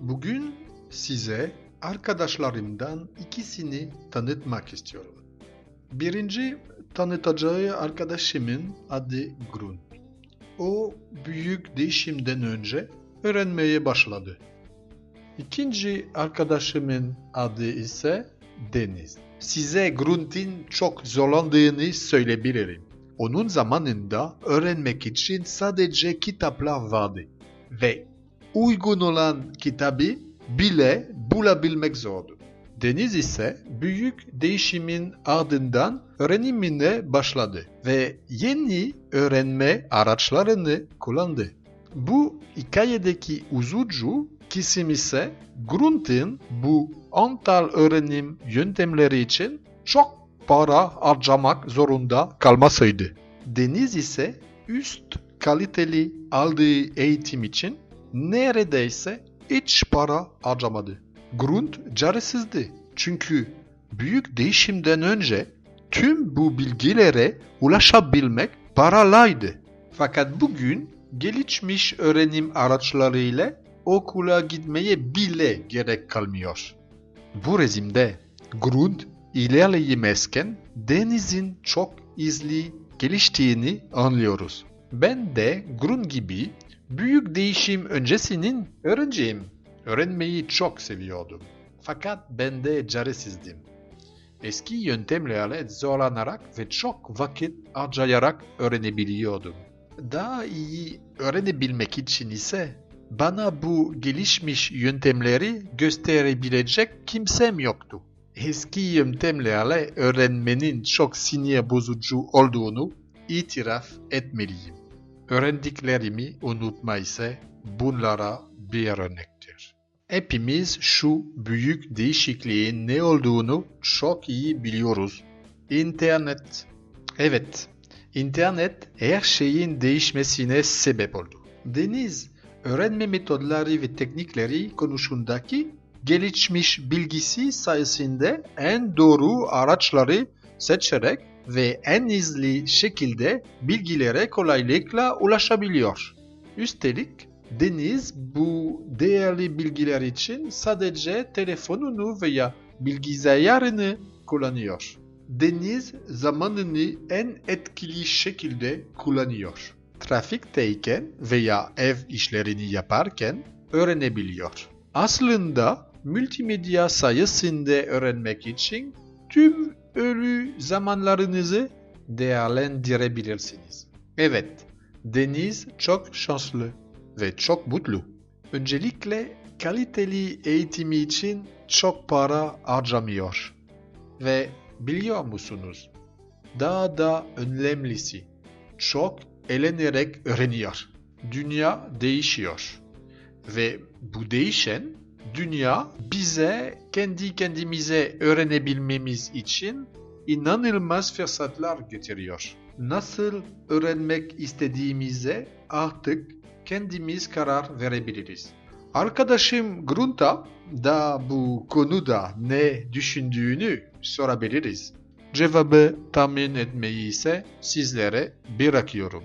Bugün size arkadaşlarımdan ikisini tanıtmak istiyorum. Birinci tanıtacağı arkadaşımın adı Grunt. O büyük değişimden önce öğrenmeye başladı. İkinci arkadaşımın adı ise Deniz. Size Grunt'in çok zorlandığını söyleyebilirim. Onun zamanında öğrenmek için sadece kitaplar vardı ve uygun olan kitabı bile bulabilmek zordu. Deniz ise büyük değişimin ardından öğrenimine başladı ve yeni öğrenme araçlarını kullandı. Bu hikayedeki üzücü kısım ise Grunt'in bu antal öğrenim yöntemleri için çok para harcamak zorunda kalmasıydı. Deniz ise üst kaliteli aldığı eğitim için neredeyse hiç para harcamadı. Grunt çaresizdi. Çünkü büyük değişimden önce tüm bu bilgilere ulaşabilmek paralaydı. Fakat bugün gelişmiş öğrenim araçlarıyla okula gitmeye bile gerek kalmıyor. Bu resimde Grunt ilerleyemezken denizin çok hızlı geliştiğini anlıyoruz. Ben de Grunt gibi büyük değişim öncesinin öğrenciyim. Öğrenmeyi çok seviyordum. Fakat ben de çaresizdim. Eski yöntemlerle zorlanarak ve çok vakit harcayarak öğrenebiliyordum. Daha iyi öğrenebilmek için ise bana bu gelişmiş yöntemleri gösterebilecek kimsem yoktu. Eski yöntemlerle öğrenmenin çok sinir bozucu olduğunu itiraf etmeliyim. Öğrendiklerimi unutma ise bunlara bir örnektir. Hepimiz şu büyük değişikliğin ne olduğunu çok iyi biliyoruz. İnternet. Evet, internet her şeyin değişmesine sebep oldu. Deniz, öğrenme metodları ve teknikleri konusundaki gelişmiş bilgisi sayesinde en doğru araçları seçerek ve en hızlı şekilde bilgilere kolaylıkla ulaşabiliyor. Üstelik Deniz bu değerli bilgiler için sadece telefonunu veya bilgisayarını kullanıyor. Deniz zamanını en etkili şekilde kullanıyor. Trafikteyken veya ev işlerini yaparken öğrenebiliyor. Aslında multimedya sayesinde öğrenmek için tüm ölü zamanlarınızı değerlendirebilirsiniz. Evet, Deniz çok şanslı ve çok mutlu. Öncelikle kaliteli eğitimi için çok para harcamıyor. Ve biliyor musunuz? Daha da önemlisi, çok eğlenerek öğreniyor. Dünya değişiyor. Ve bu değişen dünya bize kendi kendimize öğrenebilmemiz için inanılmaz fırsatlar getiriyor. Nasıl öğrenmek istediğimize artık kendimiz karar verebiliriz. Arkadaşım Grunta da bu konuda ne düşündüğünü sorabiliriz. Cevabı tahmin etmeyi ise sizlere bırakıyorum.